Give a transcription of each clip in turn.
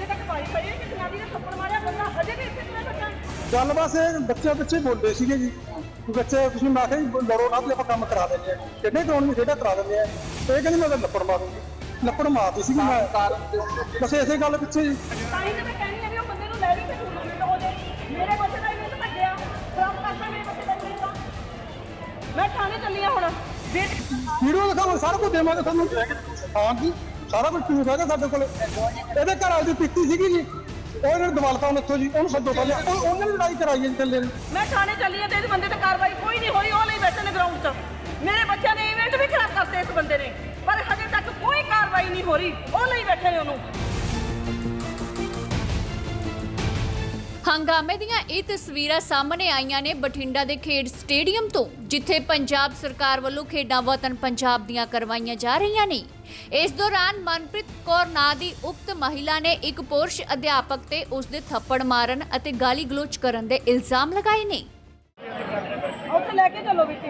ਹਜੇ ਤੱਕ ਬਾਈ ਖੜੀ ਹੈ ਕਿ ਜਨਾਨੀ ਨੇ ਥੱਪੜ ਮਾਰਿਆ ਬੰਦਾ ਹਜੇ ਵੀ ਇੱਥੇ ਤੁਰਿਆ ਬੈਠਾ ਗੱਲ ਬਸ ਇਹ ਬੱਚੇ ਬੱਚੇ ਬੋਲਦੇ ਸੀਗੇ ਜੀ। ਵੀ ਬੱਚੇ ਤੁਸੀਂ ਮੈਂ ਕਿਹਾ ਜੀ ਲੜੋ ਨਾ ਤੇ ਆਪਾਂ ਕੰਮ ਕਰਾ ਦਿੰਦੇ ਆ ਕਿੰਨੇ ਕਰਾਉਣ ਨੂੰ ਖੇਡਾ ਕਰਾ ਦਿੰਦੇ ਆ ਤੇ ਇਹ ਕਹਿੰਦੀ ਮੈਂ ਤਾਂ ਲੱਪੜ ਮਾਰੂੰਗੀ ਲੱਪੜ ਮਾਰਦੀ ਸੀਗੀ ਮੈਂ। ਬਸ ਇਸੇ ਗੱਲ ਪਿੱਛੇ ਜੀ। ਤਾਂ ਹੀ ਤਾਂ ਮੈਂ ਕਹਿੰਦੀ ਵੀ ਉਹ ਬੰਦੇ ਨੂੰ ਲੈ ਗਈ ਤੇ ਤੂੰ ਮਿੰਟ ਹੋ ਜੇ ਮੇਰੇ ਬੱਚੇ ਦਾ ਇਵੈਂਟ ਭੱਜਿਆ ਖਰਾਬ ਕਰਤਾ ਮੇਰੇ ਬੱਚੇ ਦਾ ਇਵੈਂਟ ਮੈਂ ਥਾਣੇ ਚੱਲੀ ਆ ਹੁਣ। ਵੀਰ ਵੀਡੀਓ ਦਿਖਾਵਾਂ ਸਾਰਾ ਕੁਝ ਦੇਵਾਂਗੇ ਤੁਹਾਨੂੰ। ਹਾਂ ਜੀ। ਸਾਰਾ ਕੁਝ ਪ੍ਰੂਫ ਹੈਗਾ ਸਾਡੇ ਕੋਲ। ਇਹਦੇ ਘਰ ਵਾਲੀ ਦੀ ਪਿੱਤੀ ਸੀਗੀ ਜੀ। ਉਹ ਇਹਨਾਂ ਨੇ ਦਵਾਲਤਾ ਉਹਨੂੰ ਇੱਥੋਂ ਜੀ, ਉਹਨੂੰ ਸੱਦੋ ਪਹਿਲੇ। ਉਹ ਉਹਨੇ ਲੜਾਈ ਕਰਾਈ ਹੈ ਜੀ ਥੱਲੇ ਨੂੰ। ਮੈਂ ਥਾਣੇ ਚੱਲੀ ਆ ਤੇ ਇਸ ਬੰਦੇ ਤੇ ਕਾਰਵਾਈ ਕੋਈ ਨਹੀਂ ਹੋਈ, ਉਹ ਲਈ ਬੈਠੇ ਨੇ ਗਰਾਊਂਡ 'ਚ। ਮੇਰੇ ਬੱਚਿਆਂ ਦੇ ਇਵੈਂਟ ਵੀ ਖਰਾਬ ਕਰਤੇ ਇਸ ਬੰਦੇ ਨੇ। ਪਰ ਹਜੇ ਤੱਕ ਕੋਈ ਕਾਰਵਾਈ ਨਹੀਂ ਹੋ ਰਹੀ। ਉਹ ਲਈ ਬੈਠੇ ਨੇ ਉਹਨੂੰ। ਹੰਗਾਮੇ ਦੀਆਂ ਇਹ ਤਸਵੀਰਾਂ ਸਾਹਮਣੇ ਆਈਆਂ ਨੇ ਬਠਿੰਡਾ ਦੇ ਖੇਡ ਸਟੇਡੀਅਮ ਤੋਂ, ਜਿੱਥੇ ਪੰਜਾਬ ਸਰਕਾਰ ਵੱਲੋਂ ਖੇਡਾਂ ਵਤਨ ਪੰਜਾਬ ਦੀਆਂ ਕਰਵਾਈਆਂ ਜਾ ਰਹੀਆਂ ਨੇ। ਇਸ ਦੌਰਾਨ ਮਨਪ੍ਰੀਤ ਕੌਰ ਨਾਂ ਦੀ ਉਕਤ ਮਹਿਲਾ ਨੇ ਇੱਕ ਪੁਰਸ਼ ਅਧਿਆਪਕ ਤੇ ਉਸ ਦੇ ਥੱਪੜ ਮਾਰਨ ਅਤੇ ਗਾਲੀ ਗਲੋਚ ਕਰਨ ਦੇ ਇਲਜ਼ਾਮ ਲਗਾਏ ਨੇ। ਉੱਥੇ ਲੈ ਕੇ ਚੱਲੋ ਵਿੱਚ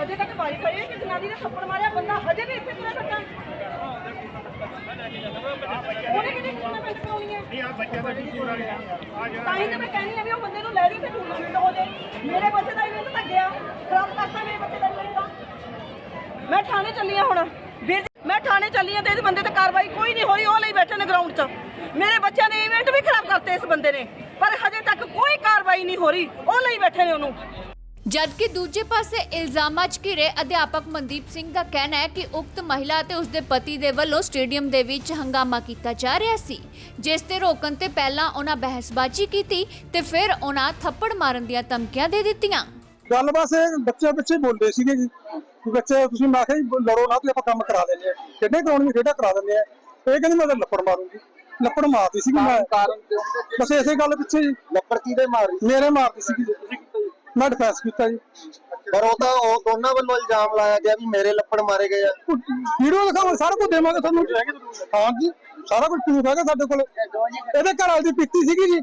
ਹਜੇ ਤੱਕ ਬਾਈ ਖੜੀ ਹੈ ਕਿ ਜਨਾਨੀ ਨੇ ਥੱਪੜ ਮਾਰਿਆ, ਬੰਦਾ ਹਜੇ ਵੀ ਇੱਥੇ ਤੁਰਿਆ ਬੈਠਾ ਉਹਨੇ ਕਿਹਨੇ ਕਿੰਨਾ ਪੈਸੇ ਪਾਉਣੀ ਹੈ? ਤਾਂ ਹੀ ਤਾਂ ਮੈਂ ਕਹਿੰਦੀ ਆ ਵੀ ਉਹ ਬੰਦੇ ਨੂੰ ਲੈ ਗਈ ਤੇ ਟੂਰਨਾਮੈਂਟ ਹੋ ਜੇ ਮੇਰੇ ਬੱਚੇ ਦਾ ਇਵੈਂਟ ਭੱਜਿਆ ਖਰਾਬ ਕਰਤਾ ਮੇਰੇ ਬੱਚੇ ਦਾ ਇਵੈਂਟ ਮੈਂ ਥਾਣੇ ਚੱਲੀ ਆ ਹੁਣ। ਵੀਰ ਮੈਂ ਥਾਣੇ ਚੱਲੀ ਆ ਤੇ ਇਸ ਬੰਦੇ ਤੇ ਕਾਰਵਾਈ ਕੋਈ ਨਹੀਂ ਹੋਈ ਉਹ ਲਈ ਬੈਠੇ ਨੇ ਗਰਾਊਂਡ 'ਚ। ਮੇਰੇ ਬੱਚਿਆਂ ਦੇ ਇਵੈਂਟ ਵੀ ਖਰਾਬ ਕਰਤੇ ਇਸ ਬੰਦੇ ਨੇ ਪਰ ਹਜੇ ਤੱਕ ਕੋਈ ਕਾਰਵਾਈ ਨਹੀਂ ਹੋ ਰਹੀ ਉਹ ਲਈ ਬੈਠੇ ਨੇ ਉਹਨੂੰ। ਜਦਕਿ ਦੂਜੇ ਪਾਸੇ ਇਲਜ਼ਾਮਾਂ 'ਚ ਘਿਰੇ ਅਧਿਆਪਕ ਮਨਦੀਪ ਸਿੰਘ ਦਾ ਕਹਿਣਾ ਹੈ ਕਿ ਉਕਤ ਮਹਿਲਾ ਤੇ ਉਸਦੇ ਪਤੀ ਦੇ ਵੱਲੋਂ ਸਟੇਡੀਅਮ ਦੇ ਵਿੱਚ ਹੰਗਾਮਾ ਕੀਤਾ ਜਾ ਰਿਹਾ ਸੀ ਜਿਸ ਤੇ ਰੋਕਣ ਤੇ ਪਹਿਲਾਂ ਉਹਨਾਂ ਬਹਿਸਬਾਜ਼ੀ ਕੀਤੀ ਤੇ ਫਿਰ ਉਹਨਾਂ ਥੱਪੜ ਮਾਰਨ ਦੀਆਂ ਧਮਕੀਆਂ ਦੇ ਦਿੱਤੀਆਂ। ਗੱਲ ਬਸ ਇਹ ਬੱਚੇ ਬੱਚੇ ਬੋਲਦੇ ਸੀਗੇ ਜੀ। ਵੀ ਬੱਚੇ ਤੁਸੀਂ ਮੈਂ ਕਿਹਾ ਲੜੋ ਨਾ ਤੇ ਆਪਾਂ ਕੰਮ ਕਰਾ ਦਿੰਦੇ ਆ ਕਿੰਨੇ ਕਰਾਉਣ ਨੂੰ ਖੇਡਾ ਕਰਾ ਦਿੰਦੇ ਆ ਤੇ ਇਹ ਕਹਿੰਦੀ ਮੈਂ ਤਾਂ ਲੱਪੜ ਮਾਰੂੰਗੀ। ਲੱਪੜ ਮਾਰਦੀ ਸੀਗੀ ਮੈਂ। ਬਸ ਇਸੇ ਗੱਲ ਪਿੱਛੇ ਜੀ ਲੱਪੜ ਕਿਹਦੇ ਮਾਰੀ ਮੇਰੇ ਮਾਰਦੀ ਸੀਗੀ ਜੀ। ਮੈਂ ਡਿਫੈਂਸ ਕੀਤਾ ਜੀ। ਪਰ ਉਹ ਤਾਂ ਉਹ ਦੋਨਾਂ ਵੱਲੋਂ ਇਲਜ਼ਾਮ ਲਾਇਆ ਗਿਆ ਵੀ ਮੇਰੇ ਲੱਪੜ ਮਾਰੇ ਗਏ ਆ। ਵੀਡੀਓ ਦਿਖਾਵਾਂ ਸਾਰਾ ਕੁਝ ਦੇਵਾਂਗੇ ਤੁਹਾਨੂੰ। ਹਾਂ ਜੀ ਸਾਰਾ ਕੁਝ ਪ੍ਰੂਫ ਹੈਗਾ ਸਾਡੇ ਕੋਲ। ਇਹਦੇ ਘਰ ਵਾਲੀ ਦੀ ਪਿੱਤੀ ਸੀਗੀ ਜੀ।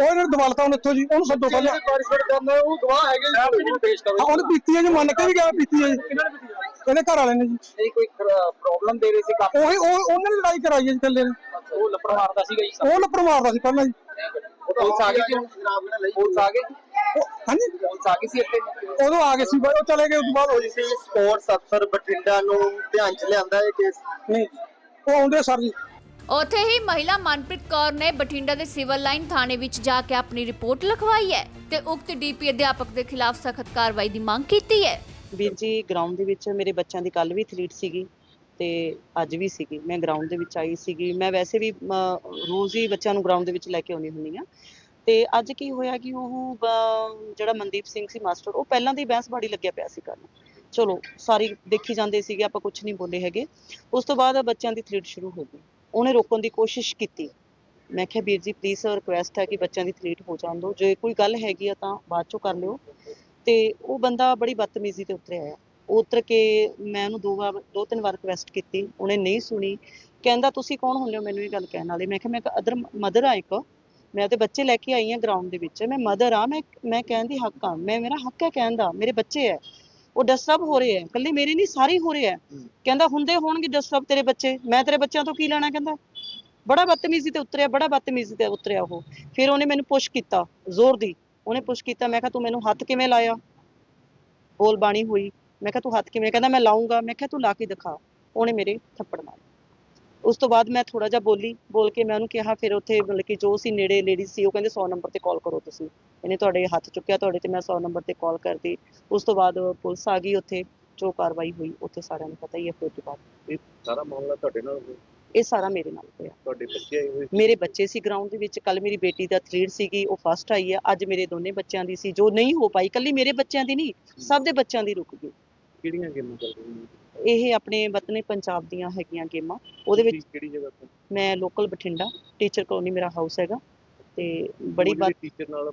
ਉਹ ਇਹਨਾਂ ਨੇ ਦਵਾਲਤਾ ਉਹਨੂੰ ਇੱਥੋਂ ਜੀ ਉਹਨੂੰ ਸੱਦੋ ਪਹਿਲੇ। ਪਾਰਟਿਸਪੇਟ ਕਰਨਾ ਉਹ ਗਵਾਹ ਹੈਗੇ ਜੀ। ਪੇਸ਼ ਹਾਂ, ਉਹਨੇ ਪੀਤੀ ਹੈ ਜੀ ਮੰਨ ਕੇ ਵੀ ਗਿਆ ਪੀਤੀ ਹੈ ਜੀ। ਇਹਦੇ ਘਰ ਵਾਲੇ ਨੇ ਜੀ। ਨਹੀਂ ਕੋਈ ਪ੍ਰੋਬਲਮ ਦੇ ਰਹੇ ਸੀ ਕੰਮ ਉਹੀ ਉਹ ਉਹਨੇ ਲੜਾਈ ਕਰਾਈ ਹੈ ਜੀ ਥੱਲੇ ਨੂੰ। ਉਹ ਲੱਪੜ ਮਾਰਦਾ ਸੀਗਾ ਜੀ। ਉਹ ਲੱਪੜ ਮਾਰਦਾ ਸੀ ਪਹਿਲਾਂ ਜੀ। ਪੁਲਿਸ ਆ ਗਈ ਪੁਲਿਸ ਆ ਗਈ? ਉਹ- ਹਾਂਜੀ? ਪੁਲਿਸ ਆ ਗਈ ਸੀ ਇੱਥੇ? ਉਦੋਂ ਆ ਗਏ ਸੀ ਬਾਅਦ ਉਹ ਚਲੇ ਗਏ ਉਸ ਤੋਂ ਬਾਅਦ ਹੋਈ ਸੀ। ਸਪੋਰਟਸ ਅਫਸਰ ਬਠਿੰਡਾ ਨੂੰ ਧਿਆਨ ਚ ਲਿਆਂਦਾ ਇਹ ਕੇਸ ਨਹੀਂ ਉਹ ਆਉਂਦੇ ਸਰ ਜੀ। ਉੱਥੇ ਹੀ ਮਹਿਲਾ ਮਨਪ੍ਰੀਤ ਕੌਰ ਨੇ ਬਠਿੰਡਾ ਦੇ ਸਿਵਲ ਲਾਈਨ ਥਾਣੇ ਵਿੱਚ ਜਾ ਕੇ ਆਪਣੀ ਰਿਪੋਰਟ ਲਿਖਵਾਈ ਹੈ ਤੇ ਉਕਤ ਡੀਪੀ ਅਧਿਆਪਕ ਦੇ ਖਿਲਾਫ ਸਖਤ ਕਾਰਵਾਈ ਦੀ ਮੰਗ ਕੀਤੀ ਹੈ। ਵੀਰ ਜੀ ਗਰਾਊਂਡ ਦੇ ਵਿੱਚ ਮੇਰੇ ਬੱਚਿਆਂ ਦੀ ਕੱਲ ਵੀ ਐਥਲੀਟ ਸੀਗੀ ਤੇ ਅੱਜ ਵੀ ਸੀਗੀ। ਮੈਂ ਗਰਾਊਂਡ ਦੇ ਵਿੱਚ ਆਈ ਸੀਗੀ। ਮੈਂ ਵੈਸੇ ਵੀ ਅਮ, ਰੋਜ਼ ਹੀ ਬੱਚਿਆਂ ਨੂੰ ਗਰਾਊਂਡ ਦੇ ਵਿੱਚ ਲੈ ਕੇ ਆਉਂਦੀ ਹੁੰਦੀ ਆ ਤੇ ਅੱਜ ਕੀ ਹੋਇਆ ਕਿ ਉਹ ਜਿਹੜਾ ਮਨਦੀਪ ਸਿੰਘ ਸੀ ਮਾਸਟਰ, ਉਹ ਪਹਿਲਾਂ ਦੀ ਬਹਿਸ ਬਾੜੀ ਲੱਗਿਆ ਪਿਆ ਸੀ ਕਰਨ। ਚਲੋ, ਸਾਰੀ ਦੇਖੀ ਜਾਂਦੇ ਸੀਗੇ, ਆਪਾਂ ਕੁਝ ਨਹੀਂ ਬੋਲੇ ਹੈਗੇ। ਉਸ ਤੋਂ ਬਾਅਦ ਬੱਚਿਆਂ ਦੀ ਐਥਲੀਟ ਸ਼ੁਰੂ ਹੋ ਗਈ। ਉਹਨੇ ਰੋਕਣ ਦੀ ਕੋਸ਼ਿਸ਼ ਕੀਤੀ। ਮੈਂ ਕਿਹਾ, ਵੀਰ ਜੀ ਪਲੀਜ਼ ਰਿਕੁਐਸਟ ਹੈ ਕਿ ਬੱਚਿਆਂ ਦੀ ਐਥਲੀਟ ਹੋ ਜਾਣ ਦਿਓ ਜੇ ਕੋਈ ਗੱਲ ਹੈਗੀ ਆ ਤਾਂ ਬਾਅਦ ਚੋਂ ਕਰ ਲਿਓ। ਤੇ ਉਹ ਬੰਦਾ ਬੜੀ ਬਦਤਮੀਜ਼ੀ ਤੇ ਉਤਰਿਆ ਆ। ਉਹ ਉਤਰ ਕੇ ਮੈਂ ਉਹਨੂੰ ਦੋ ਵਾਰ, ਦੋ ਤਿੰਨ ਵਾਰ ਰਿਕੁਐਸਟ ਕੀਤੀ। ਉਹਨੇ ਨਹੀਂ ਸੁਣੀ। ਕਹਿੰਦਾ, ਤੁਸੀਂ ਕੌਣ ਹੁੰਦੇ ਹੋ? ਮੈਨੂੰ ਇਹ ਗੱਲ ਕਹਿਣ ਵਾਲੇ। ਮੈਂ ਕਿਹਾ, ਮੈਂ ਅਦਰ ਮਦਰ ਆ ਇੱਕ। ਮੈਂ ਤੇ ਬੱਚੇ ਲੈ ਕੇ ਆਈ ਆ ਗਰਾਊਂਡ ਦੇ ਵਿੱਚ। ਮੈਂ ਮਦਰ ਆ ਮੈਂ ਮੈਂ ਕਹਿਣ ਦੀ ਹੱਕ ਆ ਮੈਂ ਮੇਰਾ ਹੱਕ ਹੈ ਕਹਿਣ ਦਾ। ਮੇਰੇ ਬੱਚੇ ਹੈ। ਉਹ ਡਿਸਟਰਬ ਹੋ ਰਹੇ ਹੈ। ਇਕੱਲੇ ਮੇਰੇ ਨਹੀਂ ਸਾਰੇ ਹੀ ਹੋ ਰਹੇ ਹੈ। ਕਹਿੰਦਾ ਹੁੰਦੇ ਹੋਣਗੇ ਡਿਸਟਰਬ ਤੇਰੇ ਬੱਚੇ। ਮੈਂ ਤੇਰੇ ਬੱਚਿਆਂ ਤੋਂ ਕੀ ਲੈਣਾ ਕਹਿੰਦਾ? ਬੜਾ ਬਦਤਮੀਜ਼ੀ ਤੇ ਉਤਰਿਆ ਬੜਾ ਬਦਤਮੀਜ਼ੀ ਤੇ ਉਤਰਿਆ ਉਹ। ਫਿਰ ਉਹਨੇ ਮੈਨੂੰ ਪੁਸ਼ ਕੀਤਾ ਜ਼ੋਰ ਦੀ। ਉਹਨੇ ਪੁਸ਼ ਕੀਤਾ ਮੈਂ ਕਿਹਾ ਤੂੰ ਮੈਨੂੰ ਹੱਥ ਕਿਵੇਂ ਲਾਇਆ? ਬੋਲ ਬਾਣੀ ਹੋਈ। ਮੈਂ ਕਿਹਾ ਤੂੰ ਹੱਥ ਕਿਵੇਂ ਕਹਿੰਦਾ ਮੈਂ ਲਾਉਂਗਾ ਮੈਂ ਕਿਹਾ ਤੂੰ ਲਾ ਕੇ ਦਿਖਾ। ਉਹਨੇ ਮੇਰੇ ਥੱਪੜ ਮਾਰੇ। ਉਸ ਤੋਂ ਬਾਅਦ ਮੈਂ ਥੋੜਾ ਜਿਹਾ ਬੋਲੀ ਬੋਲ ਕੇ ਮੈਂ ਉਹਨੂੰ ਕਿਹਾ ਫਿਰ ਉੱਥੇ ਮਤਲਬ ਕਿ ਜੋ ਸੀ ਨੇੜੇ ਲੇਡੀ ਸੀ ਉਹ ਕਹਿੰਦੇ 100 ਨੰਬਰ ਤੇ ਕਾਲ ਕਰੋ ਤੁਸੀਂ। ਇਹਨੇ ਤੁਹਾਡੇ ਹੱਥ ਚੁੱਕਿਆ ਤੁਹਾਡੇ ਤੇ ਮੈਂ 100 ਨੰਬਰ ਤੇ ਕਾਲ ਕਰਤੀ। ਉਸ ਤੋਂ ਬਾਅਦ ਪੁਲਿਸ ਆ ਗਈ ਉੱਥੇ ਜੋ ਕਾਰਵਾਈ ਹੋਈ ਉੱਥੇ ਸਾਰਿਆਂ ਨੂੰ ਪਤਾ ਹੀ ਹੈ ਫਿਰ ਤੋਂ ਬਾਅਦ ਇਹ ਸਾਰਾ ਮਾਮਲਾ ਤੁਹਾਡੇ ਨਾਲ? ਇਹ ਸਾਰਾ ਮੇਰੇ ਨਾਲ ਹੋਇਆ। ਤੁਹਾਡੇ ਬੱਚੇ ਆਏ ਹੋਏ? ਮੇਰੇ ਬੱਚੇ ਸੀ ਗਰਾਊਂਡ ਦੇ ਵਿੱਚ ਕੱਲ ਮੇਰੀ ਬੇਟੀ ਦਾ ਐਥਲੀਟ ਸੀਗੀ ਉਹ ਫਸਟ ਆਈ ਹੈ। ਅੱਜ ਮੇਰੇ ਦੋਨੇ ਬੱਚਿਆਂ ਦੀ ਸੀ ਜੋ ਨਹੀਂ ਹੋ ਪਾਈ ਕੱਲੀ ਮੇਰੇ ਬੱਚਿਆਂ ਦੀ ਨਹੀਂ ਸਭ ਦੇ ਬੱਚਿਆਂ ਦੀ ਰੁਕ ਗਈ। ਕਿਹੜੀਆਂ ਗੇਮਾਂ ਚੱਲ ਰਹੀਆਂ? ਇਹ ਆਪਣੇ ਵਤਨੇ ਪੰਜਾਬ ਦੀਆਂ ਹੈਗੀਆਂ ਗੇਮਾਂ। ਉਹਦੇ ਵਿੱਚ ਕਿਹੜੀ ਜਗ੍ਹਾ ਤੋਂ? ਮੈਂ ਲੋਕਲ ਬਠਿੰਡਾ ਟੀਚਰ ਕਲੋਨੀ ਮੇਰਾ ਹਾਊਸ ਹੈਗਾ। ਤੇ ਬੜੀ ਬਾਤ ਟੀਚਰ ਨਾਲ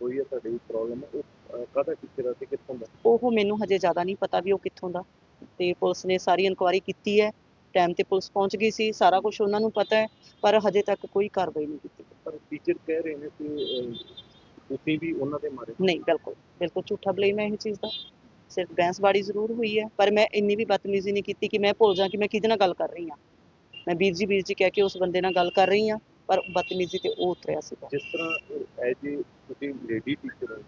ਹੋਈ ਹੈ ਤੁਹਾਡੀ ਪ੍ਰੋਬਲਮ ਉਹ ਕਾਹਦਾ ਟੀਚਰ ਆ ਤੇ ਕਿੱਥੋਂ ਦਾ? ਉਹ ਮੈਨੂੰ ਹਜੇ ਜ਼ਿਆਦਾ ਨਹੀਂ ਪਤਾ ਵੀ ਉਹ ਕਿੱਥੋਂ ਦਾ। ਤੇ ਪੁਲਿਸ ਨੇ ਸਾਰੀ ਇਨਕੁਆਇਰੀ ਕੀਤੀ ਹੈ। ਟਾਈਮ ਤੇ ਪੁਲਿਸ ਪਹੁੰਚ ਗਈ ਸੀ। ਸਾਰਾ ਕੁਝ ਉਹਨਾਂ ਨੂੰ ਪਤਾ ਹੈ ਪਰ ਹਜੇ ਤੱਕ ਕੋਈ ਕਾਰਵਾਈ ਨਹੀਂ ਕੀਤੀ। ਪਰ ਟੀਚਰ ਕਹਿ ਰਹੇ ਨੇ ਕਿ ਤੁਸੀਂ ਵੀ ਉਹਨਾਂ ਦੇ ਮਾਰੇ। ਨਹੀਂ ਬਿਲਕੁਲ ਬਿਲਕੁਲ ਝੂਠਾ ਬਲੇਮ ਹੈ ਇਹ ਚੀਜ਼ ਦਾ। ਸਿਰਫ ਬੈਂਸਬਾੜੀ ਜ਼ਰੂਰ ਹੋਈ ਹੈ ਪਰ ਮੈਂ ਇੰਨੀ ਵੀ ਬਦਤਮੀਜ਼ੀ ਨਹੀਂ ਕੀਤੀ ਕਿ ਮੈਂ ਭੁੱਲ ਜਾ ਕਿ ਮੈਂ ਕਿਹਦੇ ਨਾਲ ਗੱਲ ਕਰ ਰਹੀ ਹਾਂ। ਮੈਂ ਵੀਰ ਜੀ ਵੀਰ ਜੀ ਕਹਿ ਕੇ ਉਸ ਬੰਦੇ ਨਾਲ ਗੱਲ ਕਰ ਰਹੀ ਹਾਂ ਪਰ ਬਦਤਮੀਜ਼ੀ ਤੇ ਉਹ ਉਤਰਿਆ ਸੀਗਾ। ਜਿਸ ਤਰ੍ਹਾਂ ਐਜ ਤੁਸੀਂ ਲੇਡੀ ਟੀਚਰ ਹੋ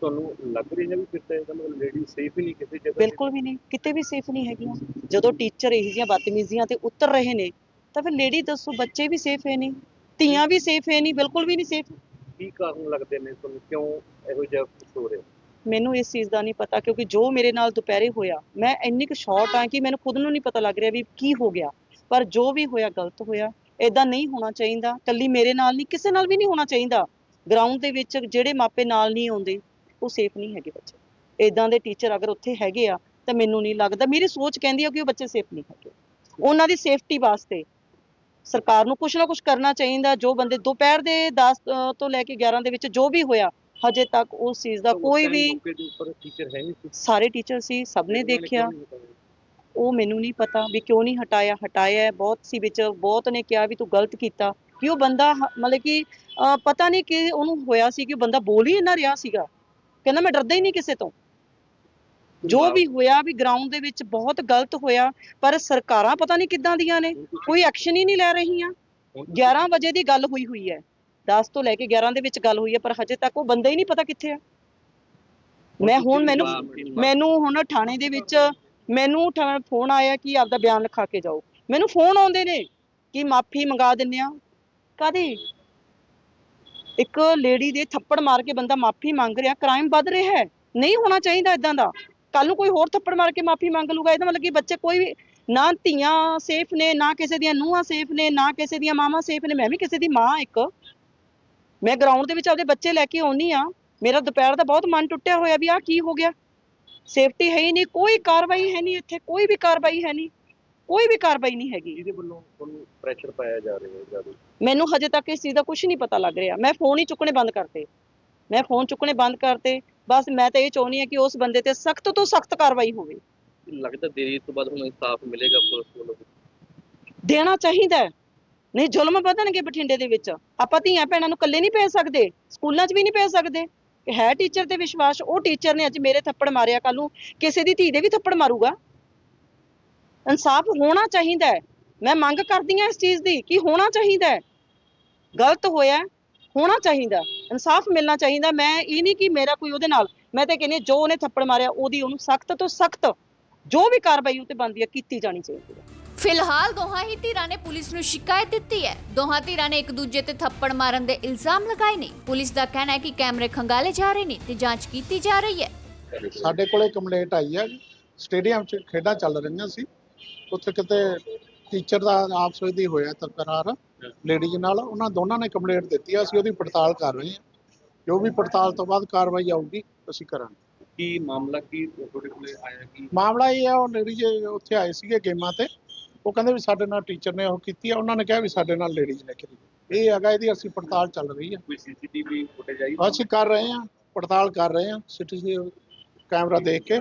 ਤੁਹਾਨੂੰ ਲੱਗ ਰਿਹਾ ਵੀ ਫਿਰ ਤਾਂ ਇਹਦਾ ਮਤਲਬ ਲੇਡੀ ਸੇਫ ਹੀ ਨਹੀਂ ਕਿਸੇ ਜਗ੍ਹਾ? ਬਿਲਕੁਲ ਵੀ ਨਹੀਂ ਕਿਤੇ ਵੀ ਸੇਫ ਨਹੀਂ ਹੈਗੀਆਂ। ਜਦੋਂ ਟੀਚਰ ਇਹੋ ਜਿਹੀਆਂ ਬਦਤਮੀਜ਼ੀਆਂ ਤੇ ਉਤਰ ਰਹੇ ਨੇ ਤਾਂ ਫਿਰ ਲੇਡੀ ਦੱਸੋ ਬੱਚੇ ਵੀ ਸੇਫ ਹੈ ਨਹੀਂ ਧੀਆਂ ਵੀ ਸੇਫ ਹੈ ਨਹੀਂ ਬਿਲਕੁਲ ਵੀ ਨਹੀਂ ਸੇਫ ਕੀ ਕਾਰਨ ਲੱਗਦੇ ਨੇ ਤੁਹਾਨੂੰ ਕਿਉਂ ਇਹੋ ਜਿਹਾ ਕੁਝ ਹੋ ਰਿਹਾ? ਮੈਨੂੰ ਇਸ ਚੀਜ਼ ਦਾ ਨਹੀਂ ਪਤਾ ਕਿਉਂਕਿ ਜੋ ਮੇਰੇ ਨਾਲ ਦੁਪਹਿਰੇ ਹੋਇਆ, ਮੈਂ ਇੰਨੀ ਕੁ ਸ਼ਾਰਟ ਆ ਕਿ ਮੈਨੂੰ ਖੁਦ ਨੂੰ ਨਹੀਂ ਪਤਾ ਲੱਗ ਰਿਹਾ ਵੀ ਕੀ ਹੋ ਗਿਆ। ਪਰ ਜੋ ਵੀ ਹੋਇਆ, ਗਲਤ ਹੋਇਆ ਇਦਾਂ ਨਹੀਂ ਹੋਣਾ ਚਾਹੀਦਾ ਕੱਲੀ ਮੇਰੇ ਨਾਲ ਨਹੀਂ, ਕਿਸੇ ਨਾਲ ਵੀ ਨਹੀਂ ਹੋਣਾ ਚਾਹੀਦਾ। ਗਰਾਊਂਡ ਦੇ ਵਿੱਚ ਜਿਹੜੇ ਮਾਪੇ ਨਾਲ ਨਹੀਂ ਆਉਂਦੇ, ਉਹ ਸੇਫ ਨਹੀਂ ਹੈਗੇ ਬੱਚੇ। ਇਦਾਂ ਦੇ ਟੀਚਰ ਅਗਰ ਉੱਥੇ ਹੈਗੇ ਆ, ਤਾਂ ਮੈਨੂੰ ਨਹੀਂ ਲੱਗਦਾ। ਮੇਰੀ ਸੋਚ ਕਹਿੰਦੀ ਆ ਕਿ ਉਹ ਬੱਚੇ ਸੇਫ ਨਹੀਂ ਹੈਗੇ। ਉਹਨਾਂ ਦੀ ਸੇਫਟੀ ਵਾਸਤੇ ਸਰਕਾਰ ਨੂੰ ਕੁਝ ਨਾ ਕੁਝ ਕਰਨਾ ਚਾਹੀਦਾ। ਜੋ ਬੰਦੇ ਦੁਪਹਿਰ ਦੇ 10 ਤੋਂ ਲੈ ਕੇ 11 ਦੇ ਵਿੱਚ ਜੋ ਵੀ ਹੋਇਆ ਹਜੇ ਤੱਕ ਉਸ ਚੀਜ਼ ਦਾ ਕੋਈ ਵੀ ਟੀਚਰ ਹੈ ਨਹੀਂ ਸਾਰੇ ਟੀਚਰ ਸੀ ਸਭ ਨੇ ਦੇਖਿਆ? ਉਹ ਮੈਨੂੰ ਨਹੀਂ ਪਤਾ ਵੀ ਕਿਉਂ ਨਹੀਂ ਹਟਾਇਆ। ਹਟਾਇਆ ਬਹੁਤ ਸੀ ਵਿੱਚ ਬਹੁਤ ਨੇ ਕਿਹਾ ਵੀ ਤੂੰ ਗਲਤ ਕੀਤਾ। ਕਿ ਉਹ ਬੰਦਾ ਮਤਲਬ ਕਿ ਪਤਾ ਨਹੀਂ ਕਿ ਉਹਨੂੰ ਹੋਇਆ ਸੀ ਕਿ ਉਹ ਬੰਦਾ ਬੋਲ ਹੀ ਇੰਨਾ ਰਿਹਾ ਸੀਗਾ। ਕਹਿੰਦਾ ਮੈਂ ਡਰਦਾ ਹੀ ਨਹੀਂ ਕਿਸੇ ਤੋਂ। ਜੋ ਵੀ ਹੋਇਆ ਵੀ ਗਰਾਊਂਡ ਦੇ ਵਿੱਚ ਬਹੁਤ ਗਲਤ ਹੋਇਆ ਪਰ ਸਰਕਾਰਾਂ ਪਤਾ ਨਹੀਂ ਕਿੱਦਾਂ ਦੀਆਂ ਨੇ। ਕੋਈ ਐਕਸ਼ਨ ਹੀ ਨਹੀਂ ਲੈ ਰਹੀਆਂ। ਹੁਣ ਤੁਸੀਂ- 11 ਵਜੇ ਦੀ ਗੱਲ ਹੋਈ ਹੋਈ ਹੈ। 10 ਤੋਂ ਲੈ ਕੇ 11 ਦੇ ਵਿੱਚ ਗੱਲ ਹੋਈ ਹੈ, ਪਰ ਹਜੇ ਤੱਕ ਉਹ ਬੰਦਾ ਹੀ ਨਹੀਂ ਪਤਾ ਕਿੱਥੇ ਆ। ਮੈਂ ਹੁਣ ਮੈਨੂੰ ਮੈਨੂੰ ਹੁਣ ਥਾਣੇ ਦੇ ਵਿੱਚ, ਮੈਨੂੰ ਫੋਨ ਆਇਆ ਕਿ ਆਪਦਾ ਬਿਆਨ ਲਿਖਾ ਕੇ ਜਾਓ। ਮੈਨੂੰ ਫੋਨ ਆਉਂਦੇ ਨੇ ਕਿ ਮਾਫੀ ਮੰਗਾ ਦਿੰਨੇ ਆ। ਕਾਦੀ ਇੱਕ ਲੇਡੀ ਦੇ ਥੱਪੜ ਮਾਰ ਕੇ ਬੰਦਾ ਮਾਫੀ ਮੰਗ ਰਿਹਾ ਕ੍ਰਾਈਮ ਵੱਧ ਰਿਹਾ ਹੈ। ਨਹੀਂ ਹੋਣਾ ਚਾਹੀਦਾ ਇਦਾਂ ਦਾ। ਕੱਲ ਨੂੰ ਕੋਈ ਹੋਰ ਥੱਪੜ ਮਾਰ ਕੇ ਮਾਫੀ ਮੰਗ ਲੂਗਾ, ਇਹਦਾ ਮਤਲਬ ਕਿ ਬੱਚੇ ਕੋਈ ਵੀ, ਨਾ ਧੀਆਂ ਸੇਫ ਨੇ, ਨਾ ਕਿਸੇ ਦੀਆਂ ਨੂੰਹਾਂ ਸੇਫ ਨੇ, ਨਾ ਕਿਸੇ ਦੀਆਂ ਮਾਵਾਂ ਸੇਫ ਨੇ, ਮੈਂ ਵੀ ਕਿਸੇ ਦੀ ਮਾਂ ਇੱਕ। ਮੈਂ ਗਰਾਊਂਡ ਦੇ ਵਿੱਚ ਆਪਦੇ ਬੱਚੇ ਲੈ ਕੇ ਆਉਣੀ ਆ ਮੇਰਾ ਦੁਪਹਿਰ ਦਾ ਬਹੁਤ ਮਨ ਟੁੱਟਿਆ ਹੋਇਆ ਵੀ ਆ ਕੀ ਹੋ ਗਿਆ। ਸੇਫਟੀ ਹੈ ਹੀ ਨਹੀਂ ਕੋਈ ਕਾਰਵਾਈ ਹੈ ਨਹੀਂ ਇੱਥੇ ਕੋਈ ਵੀ ਕਾਰਵਾਈ ਹੈ ਨਹੀਂ ਕੋਈ ਵੀ ਕਾਰਵਾਈ ਨਹੀਂ ਹੈਗੀ। ਜਿਹਦੇ ਵੱਲੋਂ ਤੁਹਾਨੂੰ ਪ੍ਰੈਸ਼ਰ ਪਾਇਆ ਜਾ ਰਿਹਾ ਹੈ ਜ਼ਿਆਦਾ? ਮੈਨੂੰ ਹਜੇ ਤੱਕ ਇਸ ਚੀਜ਼ ਦਾ ਕੁਝ ਨਹੀਂ ਪਤਾ ਲੱਗ ਰਿਹਾ। ਮੈਂ ਫੋਨ ਹੀ ਚੁੱਕਣੇ ਬੰਦ ਕਰਤੇ। ਮੈਂ ਫੋਨ ਚੁੱਕਣੇ ਬੰਦ ਕਰਤੇ। ਬਸ ਮੈਂ ਤਾਂ ਇਹ ਚਾਹੁੰਦੀ ਹਾਂ ਕਿ ਉਸ ਬੰਦੇ ਤੇ ਸਖਤ ਤੋਂ ਸਖਤ ਕਾਰਵਾਈ ਹੋਵੇ। ਲੱਗਦਾ ਦੇਰੀ ਤੋਂ ਬਾਅਦ ਹੁਣ ਇਨਸਾਫ ਮਿਲੇਗਾ ਪੁਲਿਸ ਵੱਲੋਂ। ਦੇਣਾ ਚਾਹੀਦਾ ਹੈ। ਨਹੀਂ, ਜ਼ੁਲਮ ਵਧਣਗੇ ਬਠਿੰਡੇ ਦੇ ਵਿੱਚ। ਆਪਾਂ ਧੀਆਂ ਭੈਣਾਂ ਨੂੰ ਇਕੱਲੇ ਨਹੀਂ ਭੇਜ ਸਕਦੇ, ਸਕੂਲਾਂ 'ਚ ਵੀ ਨਹੀਂ ਭੇਜ ਸਕਦੇ। ਹੈ ਟੀਚਰ ਤੇ ਵਿਸ਼ਵਾਸ, ਉਹ ਟੀਚਰ ਨੇ ਅੱਜ ਮੇਰੇ ਥੱਪੜ ਮਾਰਿਆ ਕੱਲ ਨੂੰ, ਕਿਸੇ ਦੀ ਧੀ ਦੇ ਵੀ ਥੱਪੜ ਮਾਰੂਗਾ। ਇਨਸਾਫ ਹੋਣਾ ਚਾਹੀਦਾ ਹੈ। ਮੈਂ ਮੰਗ ਕਰਦੀ ਹਾਂ ਇਸ ਚੀਜ਼ ਦੀ ਕਿ ਹੋਣਾ ਚਾਹੀਦਾ ਹੈ। ਗਲਤ ਹੋਇਆ ਹੋਣਾ ਚਾਹੀਦਾ ਇਨਸਾਫ ਮਿਲਣਾ ਚਾਹੀਦਾ ਮੈਂ ਇਹ ਨਹੀਂ ਕਿ ਮੇਰਾ ਕੋਈ ਉਹਦੇ ਨਾਲ, ਮੈਂ ਤਾਂ ਕਹਿੰਦੀ ਜੋ ਉਹਨੇ ਥੱਪੜ ਮਾਰਿਆ, ਉਹਦੀ ਉਹਨੂੰ ਸਖਤ ਤੋਂ ਸਖਤ ਜੋ ਵੀ ਕਾਰਵਾਈ ਉਤੇ ਬਣਦੀ ਹੈ, ਕੀਤੀ ਜਾਣੀ ਚਾਹੀਦੀ ਹੈ। ਫਿਲਹਾਲ ਦੋਹਾਂ ਹੀ ਧਿਰਾਂ ਨੇ ਪੁਲਿਸ ਨੂੰ ਸ਼ਿਕਾਇਤ ਦਿੱਤੀ ਹੈ। ਦੋਹਾਂ ਧਿਰਾਂ ਨੇ ਇੱਕ ਦੂਜੇ ਤੇ ਥੱਪੜ ਮਾਰਨ ਦੇ ਇਲਜ਼ਾਮ ਲਗਾਏ ਨੇ। ਪੁਲਿਸ ਦਾ ਕਹਿਣਾ ਹੈ ਕਿ ਕੈਮਰੇ ਖੰਗਾਲੇ ਜਾ ਰਹੇ ਨੇ ਤੇ ਜਾਂਚ ਕੀਤੀ ਜਾ ਰਹੀ ਹੈ। ਸਾਡੇ ਕੋਲੇ ਕੰਪਲੇਂਟ ਆਈ ਹੈ ਸਟੇਡੀਅਮ 'ਚ ਖੇਡਾਂ ਚੱਲ ਰਹੀਆਂ ਸੀ। ਉੱਥੇ ਕਿਤੇ ਟੀਚਰ ਦਾ ਆਪਸ ਵਿੱਚ ਹੀ ਹੋਇਆ ਤਕਰਾਰ ਲੇਡੀਜ਼ ਨਾਲ। ਉਹਨਾਂ ਦੋਨਾਂ ਨੇ ਕੰਪਲੇਂਟ ਦਿੱਤੀ ਆ ਅਸੀਂ ਉਹਦੀ ਪੜਤਾਲ ਕਰ ਰਹੇ ਹਾਂ। ਜੋ ਵੀ ਪੜਤਾਲ ਤੋਂ ਬਾਅਦ ਕਾਰਵਾਈ ਆਊਗੀ ਅਸੀਂ ਕਰਾਂਗੇ। ਕੀ ਮਾਮਲਾ ਕੀ ਤੁਹਾਡੇ ਕੋਲੇ ਆਇਆ ਕੀ? ਮਾਮਲਾ ਇਹ ਹੈ ਉਹ ਲੇਡੀਜ਼ ਉੱਥੇ ਆਏ ਸੀਗੇ ਗੇਮਾਂ ਤੇ। ਉਹ ਕਹਿੰਦੇ ਵੀ ਸਾਡੇ ਨਾਲ ਟੀਚਰ ਨੇ ਉਹ ਕੀਤੀ ਆ ਉਹਨਾਂ ਨੇ ਕਿਹਾ ਵੀ ਸਾਡੇ ਨਾਲ ਲੇਡੀਜ਼ ਨੇ ਕੀਤੀ। ਇਹ ਹੈਗਾ ਇਹਦੀ ਅਸੀਂ ਪੜਤਾਲ ਚੱਲ ਰਹੀ ਹੈ ਕੋਈ ਸੀਸੀਟੀਵੀ ਫੁਟੇਜ ਆਈ? ਅਸੀਂ ਕਰ ਰਹੇ ਹਾਂ ਪੜਤਾਲ ਕਰ ਰਹੇ ਹਾਂ ਸਿਟੀ ਕੈਮਰਾ ਦੇਖ ਕੇ।